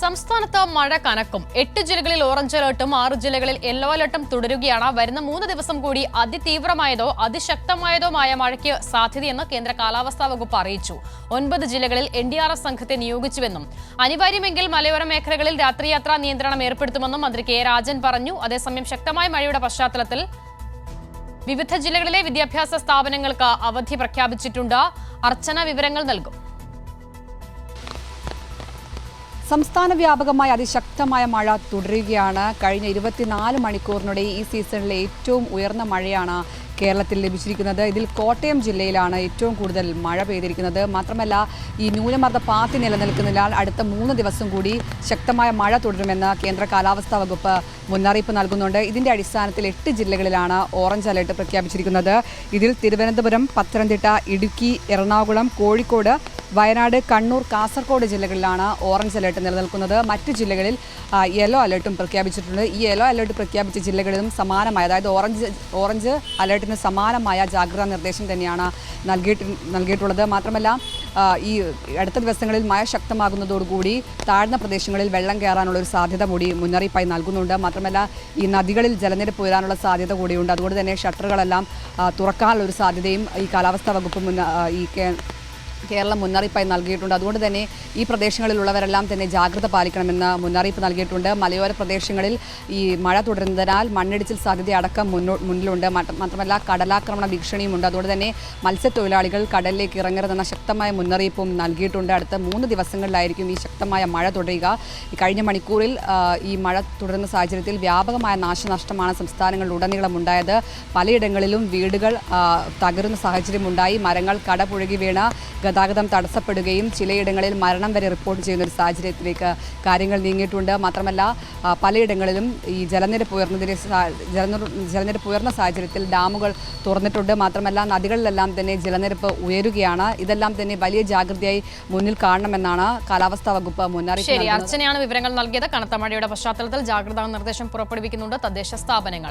സംസ്ഥാനത്ത് മഴ കനക്കും. എട്ട് ജില്ലകളിൽ ഓറഞ്ച് അലേർട്ടും ആറ് ജില്ലകളിൽ യെല്ലോ അലേർട്ടും തുടരുകയാണ്. വരുന്ന മൂന്ന് ദിവസം കൂടി അതിതീവ്രമായതോ അതിശക്തമായതോമായ മഴയ്ക്ക് സാധ്യതയെന്ന് കേന്ദ്ര കാലാവസ്ഥാ വകുപ്പ് അറിയിച്ചു. ഒൻപത് ജില്ലകളിൽ എൻ ഡി ആർ എഫ് സംഘത്തെ നിയോഗിച്ചുവെന്നും അനിവാര്യമെങ്കിൽ മലയോര മേഖലകളിൽ രാത്രിയാത്രാ നിയന്ത്രണം ഏർപ്പെടുത്തുമെന്നും മന്ത്രി കെ രാജൻ പറഞ്ഞു. അതേസമയം ശക്തമായ മഴയുടെ പശ്ചാത്തലത്തിൽ വിവിധ ജില്ലകളിലെ വിദ്യാഭ്യാസ സ്ഥാപനങ്ങൾക്ക് അവധി പ്രഖ്യാപിച്ചിട്ടുണ്ട്. അർച്ചന വിവരങ്ങൾ നൽകും. സംസ്ഥാന വ്യാപകമായി അതിശക്തമായ മഴ തുടരുകയാണ്. കഴിഞ്ഞ ഇരുപത്തിനാല് മണിക്കൂറിനിടെ ഈ സീസണിലെ ഏറ്റവും ഉയർന്ന മഴയാണ് കേരളത്തിൽ ലഭിച്ചിരിക്കുന്നത്. ഇതിൽ കോട്ടയം ജില്ലയിലാണ് ഏറ്റവും കൂടുതൽ മഴ പെയ്തിരിക്കുന്നത്. മാത്രമല്ല ഈ ന്യൂനമർദ്ദ പാത്തി നിലനിൽക്കുന്നതിനാൽ അടുത്ത മൂന്ന് ദിവസം കൂടി ശക്തമായ മഴ തുടരുമെന്ന് കേന്ദ്ര കാലാവസ്ഥാ വകുപ്പ് മുന്നറിയിപ്പ് നൽകുന്നുണ്ട്. ഇതിന്റെ അടിസ്ഥാനത്തിൽ എട്ട് ജില്ലകളിലാണ് ഓറഞ്ച് അലേർട്ട് പ്രഖ്യാപിച്ചിരിക്കുന്നത്. ഇതിൽ തിരുവനന്തപുരം പത്തനംതിട്ട ഇടുക്കി എറണാകുളം കോഴിക്കോട് വയനാട് കണ്ണൂർ കാസർഗോഡ് ജില്ലകളിലാണ് ഓറഞ്ച് അലേർട്ട് നിലനിൽക്കുന്നത്. മറ്റ് ജില്ലകളിൽ യെല്ലോ അലർട്ടും പ്രഖ്യാപിച്ചിട്ടുണ്ട്. ഈ യെല്ലോ അലേർട്ട് പ്രഖ്യാപിച്ച ജില്ലകളിലും സമാനമായ അതായത് ഓറഞ്ച് ഓറഞ്ച് അലർട്ടിന് സമാനമായ ജാഗ്രതാ നിർദ്ദേശം തന്നെയാണ് നൽകിയിട്ട് നൽകിയിട്ടുള്ളത്. മാത്രമല്ല ഈ അടുത്ത ദിവസങ്ങളിൽ മഴ ശക്തമാകുന്നതോടുകൂടി താഴ്ന്ന പ്രദേശങ്ങളിൽ വെള്ളം കയറാനുള്ള ഒരു സാധ്യത കൂടി മുന്നറിയിപ്പായി നൽകുന്നുണ്ട്. മാത്രമല്ല ഈ നദികളിൽ ജലനിരപ്പ് ഉയരാനുള്ള സാധ്യത കൂടിയുണ്ട്. അതുകൊണ്ട് തന്നെ ഷട്ടറുകളെല്ലാം തുറക്കാനുള്ള ഒരു സാധ്യതയും ഈ കാലാവസ്ഥാ വകുപ്പ് മുന്ന ഈ കേരളം മുന്നറിയിപ്പായി നൽകിയിട്ടുണ്ട്. അതുകൊണ്ട് തന്നെ ഈ പ്രദേശങ്ങളിലുള്ളവരെല്ലാം തന്നെ ജാഗ്രത പാലിക്കണമെന്ന് മുന്നറിയിപ്പ് നൽകിയിട്ടുണ്ട്. മലയോര പ്രദേശങ്ങളിൽ ഈ മഴ തുടരുന്നതിനാൽ മണ്ണിടിച്ചിൽ സാധ്യത അടക്കം മുന്നോ മുന്നിലുണ്ട്. മാത്രമല്ല കടലാക്രമണ ഭീഷണിയുമുണ്ട്. അതുകൊണ്ട് തന്നെ മത്സ്യത്തൊഴിലാളികൾ കടലിലേക്ക് ഇറങ്ങരുതെന്ന ശക്തമായ മുന്നറിയിപ്പും നൽകിയിട്ടുണ്ട്. അടുത്ത മൂന്ന് ദിവസങ്ങളിലായിരിക്കും ഈ ശക്തമായ മഴ തുടരുക. കഴിഞ്ഞ മണിക്കൂറിൽ ഈ മഴ തുടരുന്ന സാഹചര്യത്തിൽ വ്യാപകമായ നാശനഷ്ടമാണ് സംസ്ഥാനങ്ങളിലുടനീളം ഉണ്ടായത്. പലയിടങ്ങളിലും വീടുകൾ തകരുന്ന സാഹചര്യമുണ്ടായി. മരങ്ങൾ കടപുഴകി വീണ് ഗതാഗതം തടസ്സപ്പെടുകയും ചിലയിടങ്ങളിൽ മരണം വരെ റിപ്പോർട്ട് ചെയ്യുന്ന ഒരു സാഹചര്യത്തിലേക്ക് കാര്യങ്ങൾ നീങ്ങിയിട്ടുണ്ട്. മാത്രമല്ല പലയിടങ്ങളിലും ഈ ജലനിരപ്പ് ഉയർന്നതിനെ ജലനിരപ്പ് ഉയർന്ന സാഹചര്യത്തിൽ ഡാമുകൾ തുറന്നിട്ടുണ്ട്. മാത്രമല്ല നദികളിലെല്ലാം തന്നെ ജലനിരപ്പ് ഉയരുകയാണ്. ഇതെല്ലാം തന്നെ വലിയ ജാഗ്രതയായി മുന്നിൽ കാണണമെന്നാണ് കാലാവസ്ഥാ വകുപ്പ് മുന്നറിയിപ്പ് ശരി അർച്ചനയാണ് വിവരങ്ങൾ നൽകിയത്. കനത്ത മഴയുടെ പശ്ചാത്തലത്തിൽ ജാഗ്രതാ നിർദ്ദേശം പുറപ്പെടുവിക്കുന്നുണ്ട് തദ്ദേശ സ്ഥാപനങ്ങൾ.